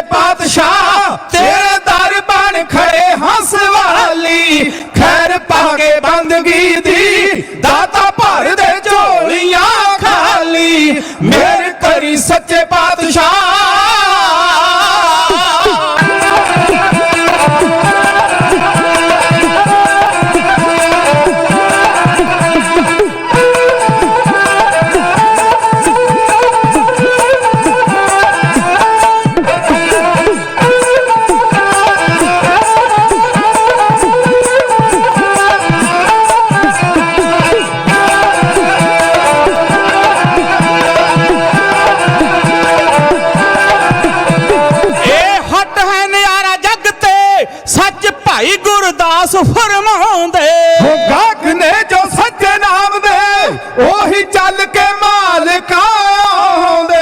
ਕਰੀ ਪਾਤਸ਼ਾਹ ਤੇਰੇ ਦਰ ਬਣ ਖੜੇ ਹੰਸ ਵਾਲੀ ਖੈਰ ਪਾ ਕੇ ਬੰਦਗੀ ਦੀ, ਦਾਤਾ ਭਰ ਦੇ ਉਹੀ ਚੱਲ ਕੇ ਮਾਲਕ ਆਉਂਦੇ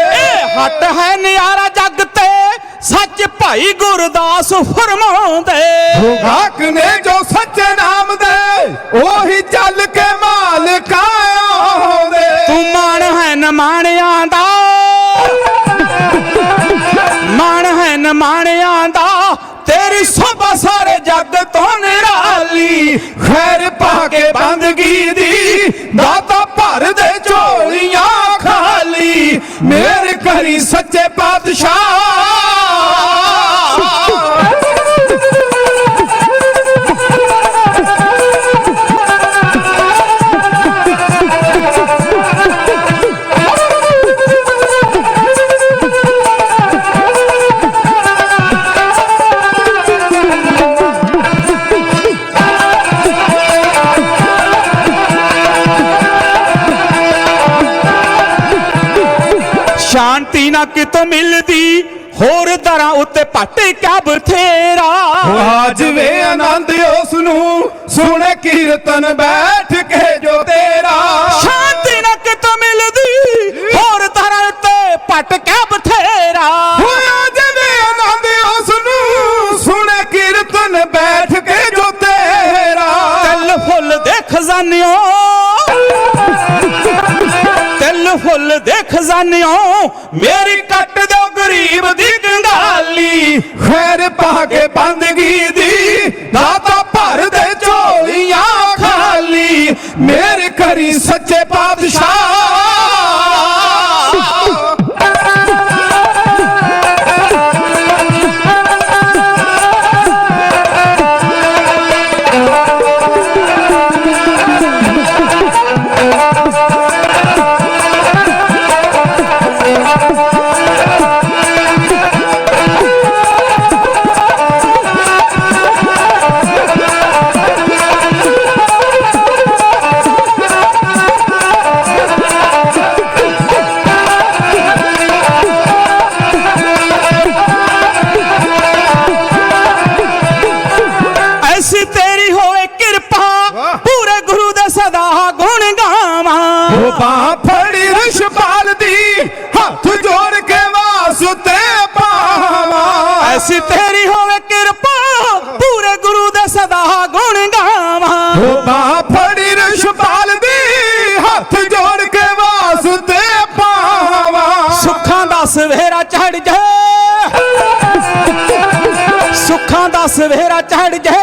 ਹੱਟ ਹੈ ਨਿਆਰਾ ਜੱਗ ਤੇ ਸੱਚ ਭਾਈ ਗੁਰਦਾਸ ਫਰਮਾਉਂਦੇ। ਹੋ ਗਾਹਕ ਨੇ ਜੋ ਸੱਚੇ ਨਾਮ ਦੇ ਉਹੀ ਚੱਲ ਕੇ ਮਾਲਕ ਆਉਂਦੇ ਤੂੰ ਮਾਣ ਹੈ ਨ ਮਾਣਿਆਂ ਦਾ। ਮਾਣ ਹੈ ਨ ਮਾਣਿਆਂ ਦਾ। ਤੇਰੀ ਸੋਭਾ ਸਾਰੇ ਜੱਗ ਤੋਂ ਨਿਰਾਲੀ। ਖੈਰ ਪਾ ਕੇ ਬੰਦਗੀ ਦੀ ਦਾਤਾ ਪਾਤਸ਼ਾਹ ਸ਼ਾਂਤੀ ਨਾ ਕਿਤੋਂ ਮਿਲਦੀ? ਹੋਰ ਦਰਾਂ ਉੱਤੇ ਪੱਟ ਕਾ ਬਥੇਰਾ? ਆਜ ਵੇ ਆਨੰਦ ਉਸ ਨੂੰ ਸੁਣੇ ਕੀਰਤਨ ਬੈਠ ਕੇ ਜੋ ਤੇਰਾ। ਸ਼ਾਂਤੀ ਨਾ ਕਿਤੋਂ ਮਿਲਦੀ? ਹੋਰ ਦਰਾਂ ਉੱਤੇ ਪੱਟ ਕਾ ਬਥੇਰਾ? ਹੋਇਆ ਜਵੇ ਆਨੰਦ ਉਸ ਨੂੰ ਸੁਣੇ ਕੀਰਤਨ ਬੈਠ ਕੇ ਜੋ ਤੇਰਾ। ਤਿਲ ਫੁੱਲ ਦੇ ਖਜ਼ਾਨਿਓ ਤਿਲ ਫੁੱਲ ਦੇ ਖਜ਼ਾਨਿਓ ਮੇਰੀ ਕੱਟ ਦਿਓ ਗਰੀਬ ਦੀ ਕੰਗਾਲੀ ਖੈਰ ਪਾ ਕੇ ਬੰਦਗੀ ਦੀ ਦਾਤਾ ਭਰ ਦੇ ਝੋਲੀਆਂ ਖਾਲੀ। ਮੇਰੇ ਕਰੀ ਸੱਚੇ ਪਾਤਸ਼ਾਹ ਐਸੀ ਤੇਰੀ ਹੋਵੇ ਕਿਰਪਾ ਪੂਰੇ ਗੁਰੂ ਦੇ ਸਦਾ ਗੁਣ ਗਾਵਾਂ। ਉਹ ਬਾਹ ਫੜੀ ਰਿਸ਼ਪਾਲ ਦੀ ਹੱਥ ਜੋੜ ਕੇ ਵਾਸਤੇ ਪਾਵਾਂ। ਸੁੱਖਾਂ ਦਾ ਸਵੇਰਾ ਚੜ ਜਾ ਸੁੱਖਾਂ ਦਾ ਸਵੇਰਾ ਚੜ ਜਾ